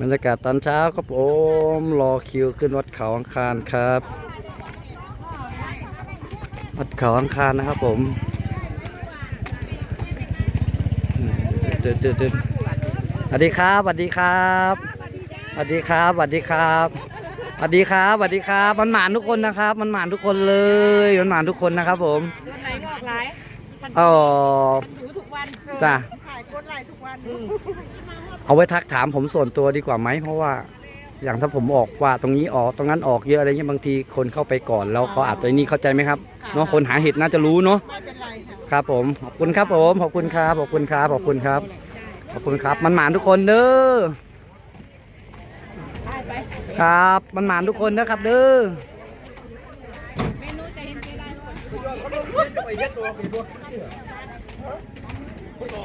บรรยากาศตอนเช้าครับผมรอคิวขึ้นวัดเขาอังคารครับ วัดเขาอังคารนะครับผมเดี๋ยวเดี๋ยวเดี๋ยวสวัสดีครับสวัสดีครับสวัสดีครับสวัสดีครับสวัสดีครับสวัสดีครับ มันหมานทุกคนนะครับ มันหมานทุกคนเลยมันหมานทุกคนนะครับผมตัวไหนงอกหลายอ๋อถูทุกวันจ้ะถ่าย กดไลค์ทุกวันเอาไว้ทักถามผมส่วนตัวดีกว่าไหมเพราะว่าอย่างถ้าผมออกว่าตรงนี้ออกตรงนั้นออกเยอะอะไรเงี้ยบางทีคนเข้าไปก่อนแล้วเขาอาจจะนี่เข้าใจไหมครับเนาะคนหาเห็ดน่าจะรู้เนาะไม่เป็นไรค่ะครับ ผมขอบคุณครับผมขอบคุณครับขอบคุณครับขอบคุณครับขอบคุณครับ มันหมานทุกคนเด้อไปไปครับ มันหมานทุกคนนะครับเด้อเมนูจะเห็นใจได้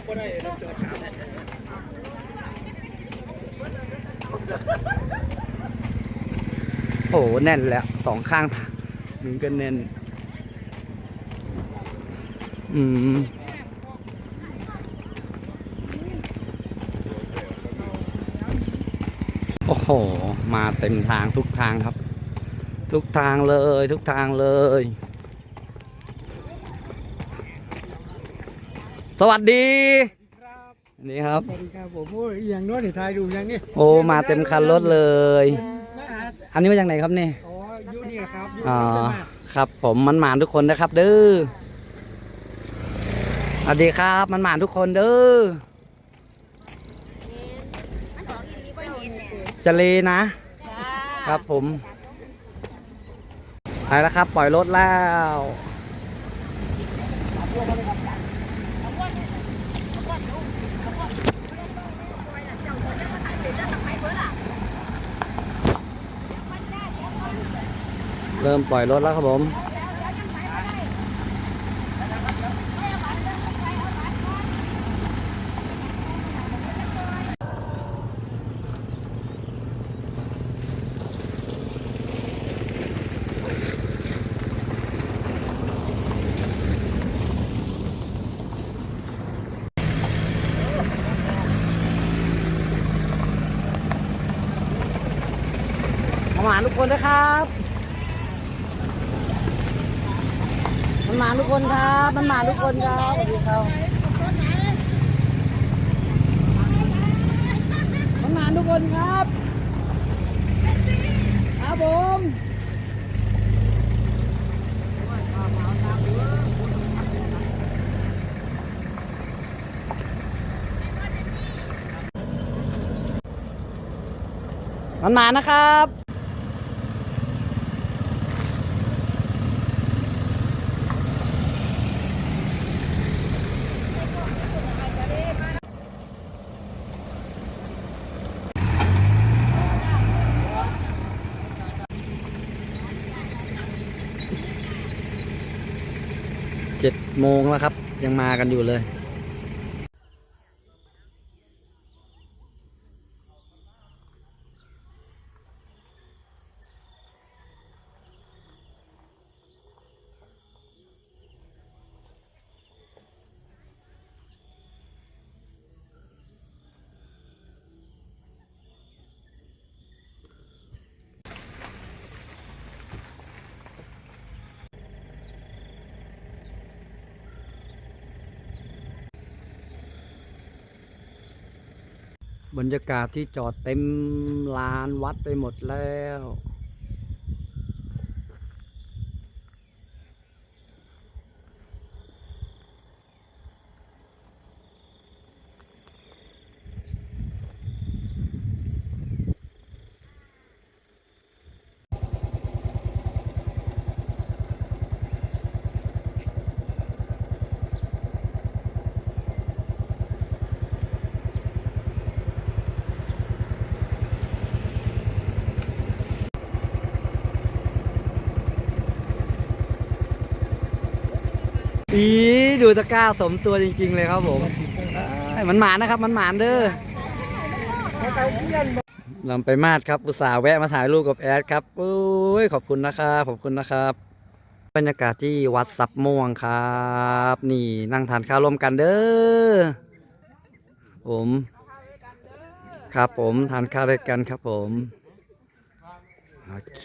บ่โอ้โหแน่นแล้วสองข้างทางมันก็แน่น อืมโอ้โห มาเต็มทางทุกทางครับ ทุกทางเลยทุกทางเลย สวัสดีนี่ครับสวัสดีครับผมโอ้ยอย่างโน้นนี่ทายดูอย่างนี้โอ้มาเต็มคันรถเลยมาหาอันนี้มาจากไหนครับเนี่ยอ๋ออยู่นี่แหละครับอยู่อ๋อที่จะมาครับผมมันหมานทุกคนนะครับ เด้อสวัสดีครับมันหมานทุกคนเด้อจะเลนะ ครับผมไปแล้วครับ ปล่อยรถแล้ว เริ่มปล่อยรถแล้วครับผม หมาทุกคนนะครับมันหมาทุกคนครับมันหมาทุกคนครับสวัสดีครับมันหมาทุกคนครับครับผมมันหมานะครับ เจ็ดโมงแล้วครับ ยังมากันอยู่เลย บรรยากาศที่จอดเต็มลานวัดไปหมดแล้ว อี ดูตะกร้าสมตัวจริง ๆ เลยครับผมเอ้ยมันหมานนะครับ มันหมานเด้อลำไปมาดครับอุตส่าห์แวะมาถ่ายรูปกับแอดครับโอ้ยขอบคุณนะครับขอบคุณนะครับ บรรยากาศที่วัดซับม่วงครับ นี่นั่งทานข้าวร่วมกันเด้อผม ครับผมทานข้าวด้วยกันครับผมโอเค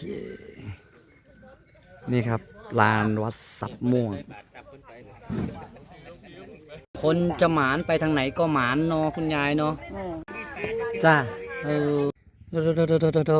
นี่ครับลานวัดสับม่วง คนจะหมานไปทางไหนก็หมานเนอะคุณยายเนาะจ้าเออโถโถโถโถโถโถ